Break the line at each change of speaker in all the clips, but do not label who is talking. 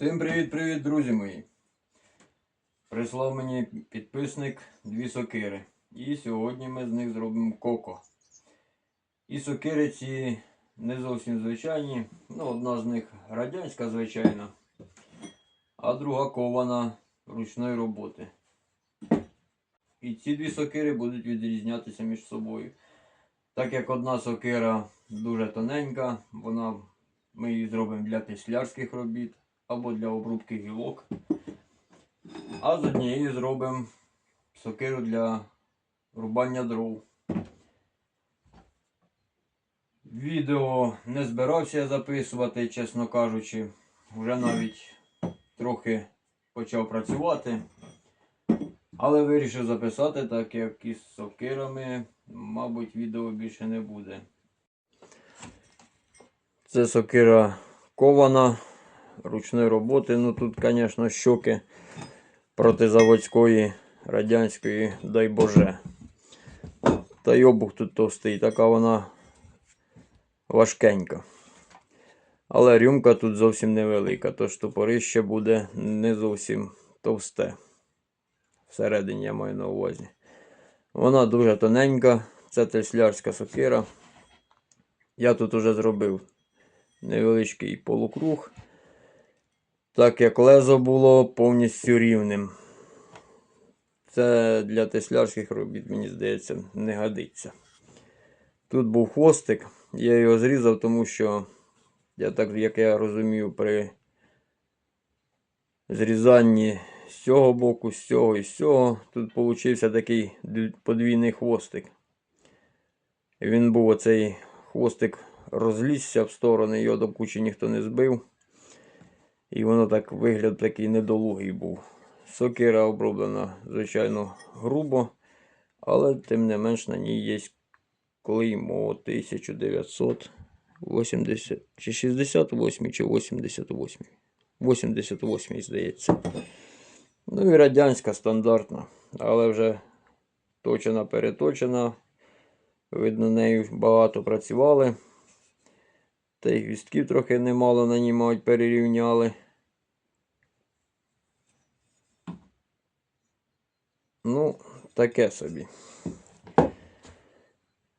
Всім привіт-привіт, друзі мої. Прислав мені підписник дві сокири. І сьогодні ми з них зробимо коко. І сокири ці не зовсім звичайні. Ну, одна з них радянська, звичайна, а друга кована ручної роботи. І ці дві сокири будуть відрізнятися між собою. Так як одна сокира дуже тоненька, вона, ми її зробимо для теслярських робіт або для обрубки гілок. А з однієї зробимо сокиру для рубання дров. Відео не збирався записувати, чесно кажучи. Вже навіть трохи почав працювати. Але вирішив записати, так як із сокирами, мабуть, відео більше не буде. Це сокира кована ручної роботи. Ну тут, звісно, щоки протизаводської радянської, дай Боже. Та й обух тут товстий, така вона важкенька. Але рюмка тут зовсім невелика, тож топорище буде не зовсім товсте. Всередині я маю на увазі. Вона дуже тоненька, це теслярська сокира. Я тут уже зробив невеличкий полукруг, так як лезо було повністю рівним. Це для теслярських робіт, мені здається, не годиться. Тут був хвостик, я його зрізав, тому що, я так як я розумію, при зрізанні з цього боку, з цього і з цього, тут получився такий подвійний хвостик. Він був оцей хвостик розлізся в сторони, його до кучі ніхто не збив. І воно так вигляд такий недолугий був. Сокира оброблена, звичайно, грубо, але тим не менш на ній є клеймо 1980 чи 68 чи 88. 88, здається. Ну і радянська стандартна, але вже точена, переточена. Видно, нею багато працювали. Та й гвістків трохи немало на ній, мабуть, перерівняли. Ну, таке собі.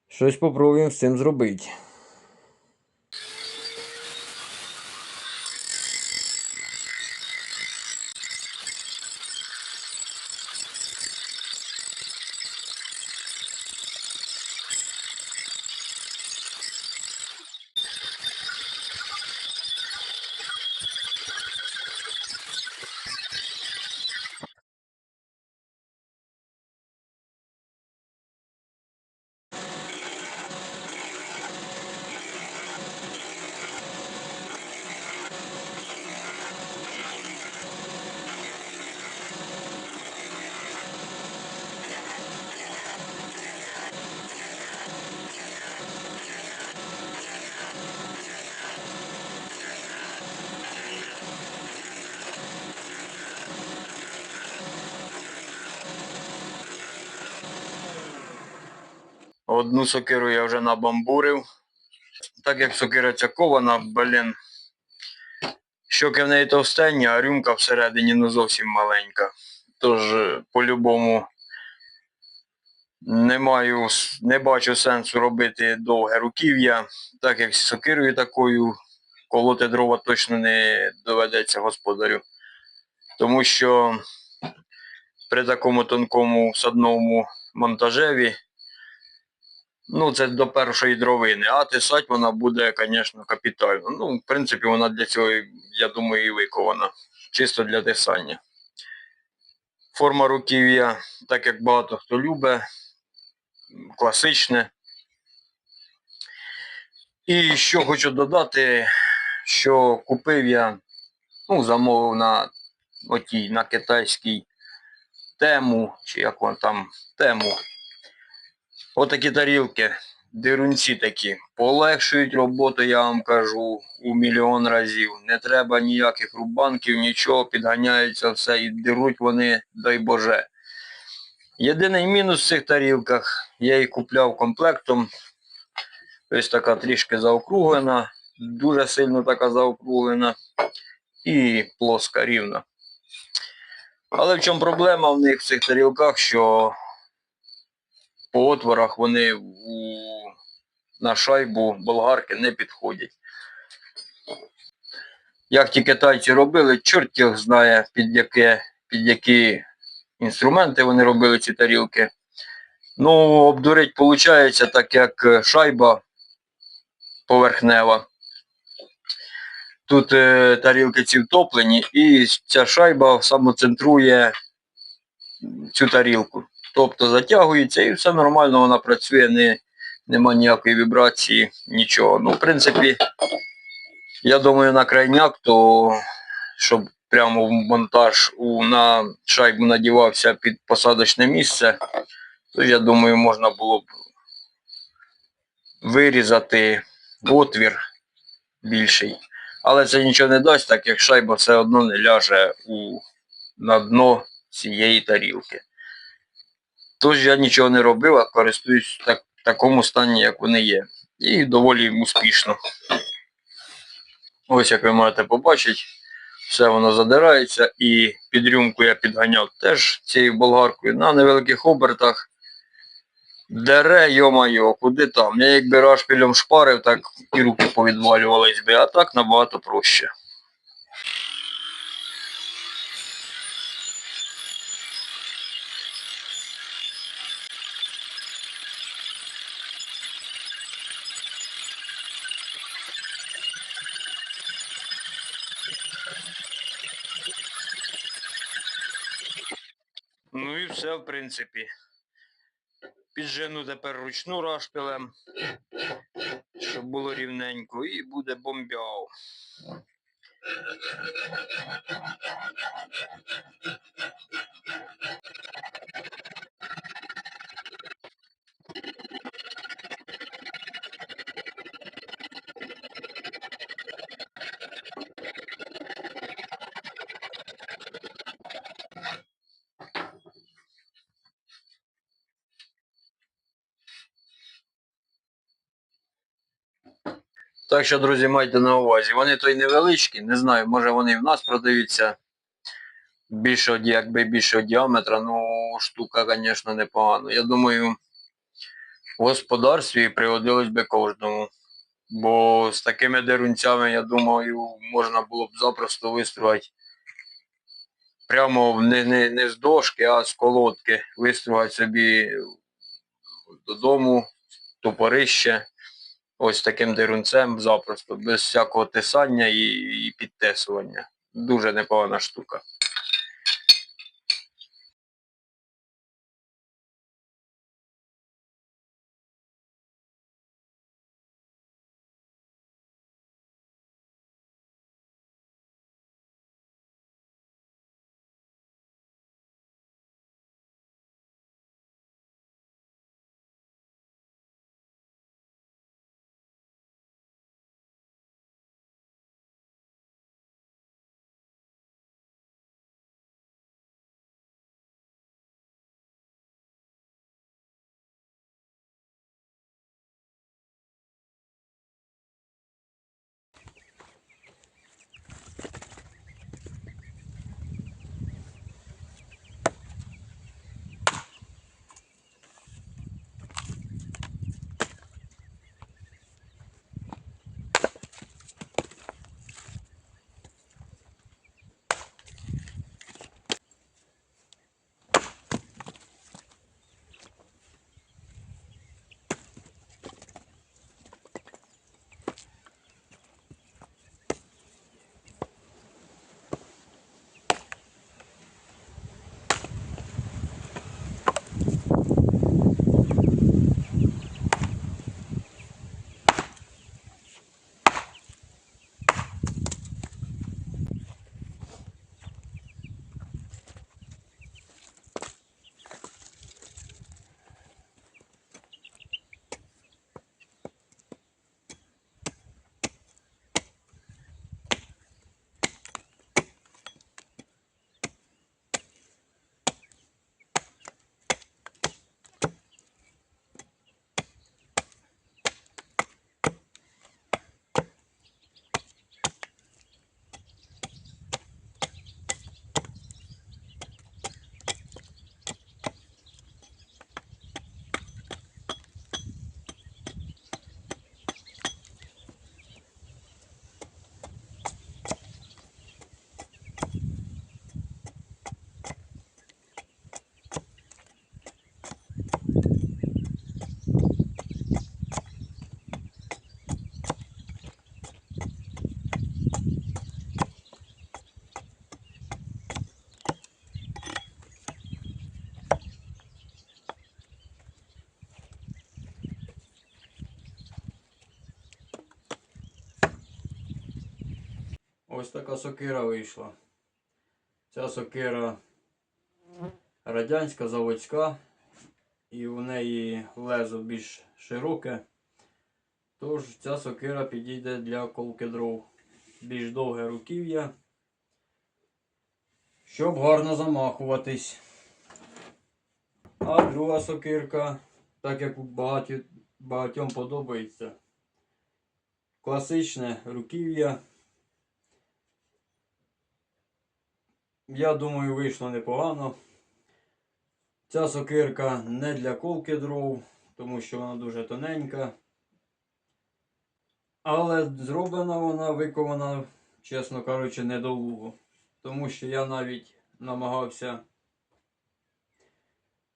Щось попробуємо з цим зробити. Одну сокиру я вже набамбурив. Так як сокира ця кована, блін. Щоки в неї товстенні, а рюмка всередині ну зовсім маленька. Тож, е, по-любому, не маю, не бачу сенсу робити довге руків'я, так як з сокирою такою колоти дрова точно не доведеться господарю. Тому що при такому тонкому садному монтажеві Ну, це до першої дровини, а тисать вона буде, звісно, капітально. Ну, в принципі, вона для цього, я думаю, і викована. Чисто для тисання. Форма руків'я, так як багато хто любить, класичне. І що хочу додати, що купив я, ну, замовив на отій, на китайській тему, чи як вона там, тему. Отакі тарілки, дирунці такі, полегшують роботу, я вам кажу, у мільйон разів. Не треба ніяких рубанків, нічого, підганяються все і деруть вони, дай Боже. Єдиний мінус в цих тарілках, я їх купляв комплектом. Ось така трішки заокруглена, дуже сильно така заокруглена. і плоска рівна. Але в чому проблема в них в цих тарілках, що по отворах вони у, на шайбу болгарки не підходять. Як ті китайці робили, чорт їх знає, під, яке, під які інструменти вони робили ці тарілки. Ну, обдурить виходить, так як шайба поверхнева. Тут е, тарілки ці втоплені, і ця шайба самоцентрує цю тарілку. Тобто затягується і все нормально, вона працює, не, нема ніякої вібрації, нічого. Ну, в принципі, я думаю, на крайняк, то щоб прямо в монтаж у, на шайбу надівався під посадочне місце, то я думаю, можна було б вирізати отвір більший. Але це нічого не дасть, так як шайба все одно не ляже у, на дно цієї тарілки. Тож я нічого не робив, а користуюсь так, в такому стані, як вони є. І доволі успішно. Ось як ви можете побачити, все воно задирається і під рюмку я підганяв теж цією болгаркою на невеликих обертах. Дере, йо-майо, куди там? Я якби рашпілем шпарив, так і руки повідвалювались би, а так набагато проще. Ну і все, в принципі. Піджену тепер ручну рашпилем, щоб було рівненько, і буде бомбяу. Так що, друзі, майте на увазі. Вони то й невеличкі, не знаю, може вони і в нас продаються більшого, якби більшого діаметра, ну штука, звісно, непогана. Я думаю, в господарстві пригодилось би кожному. Бо з такими дерунцями, я думаю, можна було б запросто вистругати прямо не, не, не з дошки, а з колодки. Вистругати собі додому, топорище. Ось таким дерунцем запросто, без всякого тисання і, і підтесування. Дуже непогана штука. Ось така сокира вийшла. Ця сокира радянська, заводська, і у неї лезо більш широке. Тож ця сокира підійде для колки дров. Більш довге руків'я. Щоб гарно замахуватись. А друга сокирка, так як багатьом подобається. Класичне руків'я. Я думаю, вийшло непогано. Ця сокирка не для колки дров, тому що вона дуже тоненька. Але зроблена вона, виконана, чесно кажучи, недолуго. Тому що я навіть намагався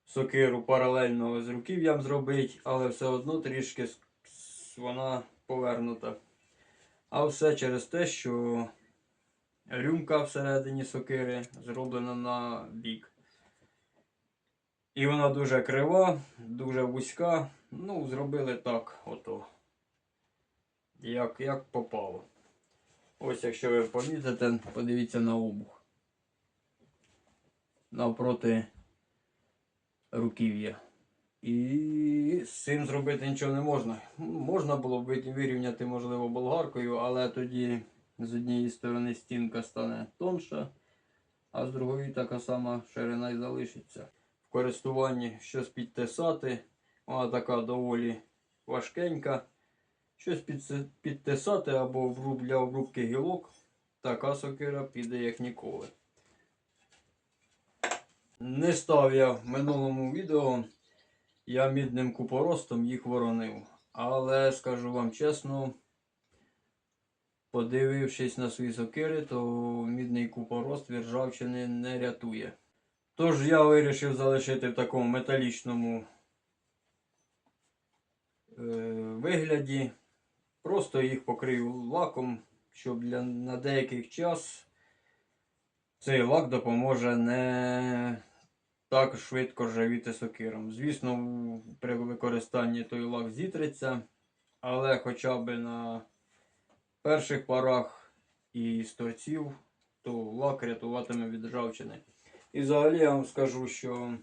сокиру паралельно з руків'ям зробити, але все одно трішки вона повернута. А все через те, що рюмка всередині сокири зроблена на бік. І вона дуже крива, дуже вузька. Ну, зробили так, ото. Як, як попало. Ось, якщо ви помітите, подивіться на обух. Навпроти руків'я. І з цим зробити нічого не можна. Можна було б вирівняти, можливо, болгаркою, але тоді з однієї сторони стінка стане тонша, а з другої така сама ширина і залишиться. В користуванні щось підтесати, вона така доволі важкенька. Щось підтесати або для обрубки гілок, така сокира піде як ніколи. Не став я в минулому відео, я мідним купоростом їх воронив. Але скажу вам чесно, подивившись на свої сокири, то мідний купорост ржавчини не рятує. Тож я вирішив залишити в такому металічному е, вигляді. Просто їх покрив лаком, щоб для, на деякий час цей лак допоможе не так швидко ржавіти сокиром. Звісно, при використанні той лак зітреться, але хоча б на перших парах і з то лак рятуватиме від ржавчини. І взагалі я вам скажу, що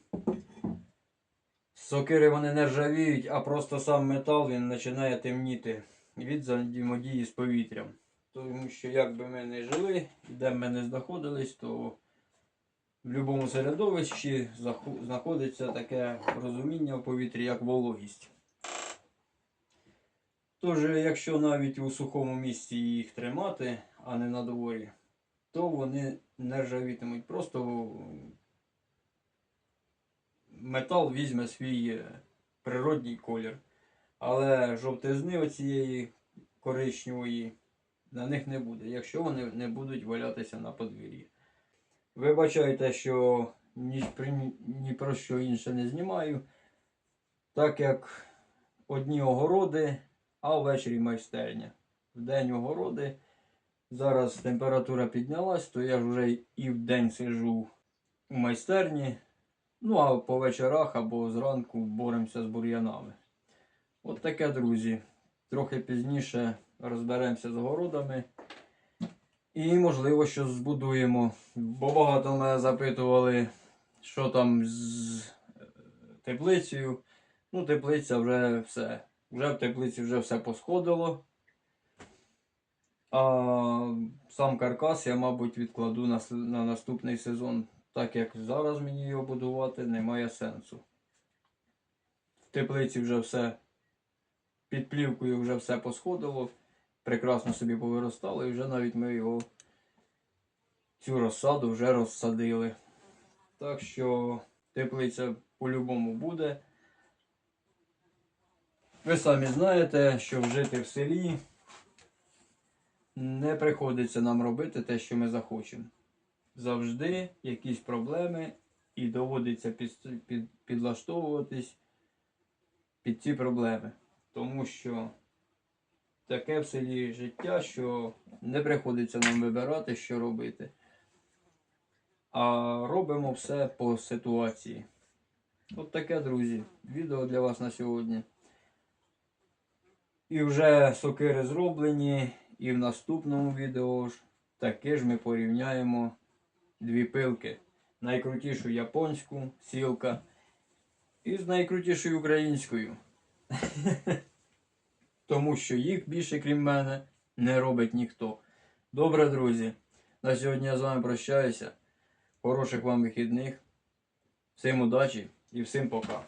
сокири вони не ржавіють, а просто сам метал він починає темніти від взаємодії з повітрям. Тому що як би ми не жили, де б ми не знаходились, то в будь-якому середовищі знаходиться таке розуміння в повітрі, як вологість. Тож, якщо навіть у сухому місці їх тримати, а не на дворі, то вони не ржавітимуть. Просто метал візьме свій е, природній колір. Але жовтизни оцієї коричневої на них не буде, якщо вони не будуть валятися на подвір'ї. Вибачайте, що ні, ні про що інше не знімаю, так як одні огороди, а ввечері майстерня. Вдень огороди. Зараз температура піднялась, то я ж вже і вдень сижу у майстерні. Ну а по вечорах або зранку боремося з бур'янами. От таке, друзі. Трохи пізніше розберемося з городами. І, можливо, що збудуємо. Бо багато мене запитували, що там з е, теплицею. Ну, теплиця вже все. Вже в теплиці вже все посходило. А сам каркас я, мабуть, відкладу на, на наступний сезон, так як зараз мені його будувати немає сенсу. В теплиці вже все під плівкою вже все посходило, прекрасно собі повиростало, і вже навіть ми його цю розсаду вже розсадили. Так що теплиця по-любому буде. Ви самі знаєте, що жити в селі не приходиться нам робити те, що ми захочемо. Завжди якісь проблеми і доводиться під, під, підлаштовуватись під ці проблеми. Тому що таке в селі життя, що не приходиться нам вибирати, що робити. А робимо все по ситуації. От таке, друзі, відео для вас на сьогодні. І вже сокири зроблені, і в наступному відео ж таки ж ми порівняємо дві пилки. Найкрутішу японську сілка і з найкрутішою українською. Тому що їх більше, крім мене, не робить ніхто. Добре, друзі. На сьогодні я з вами прощаюся. Хороших вам вихідних. Всім удачі і всім пока.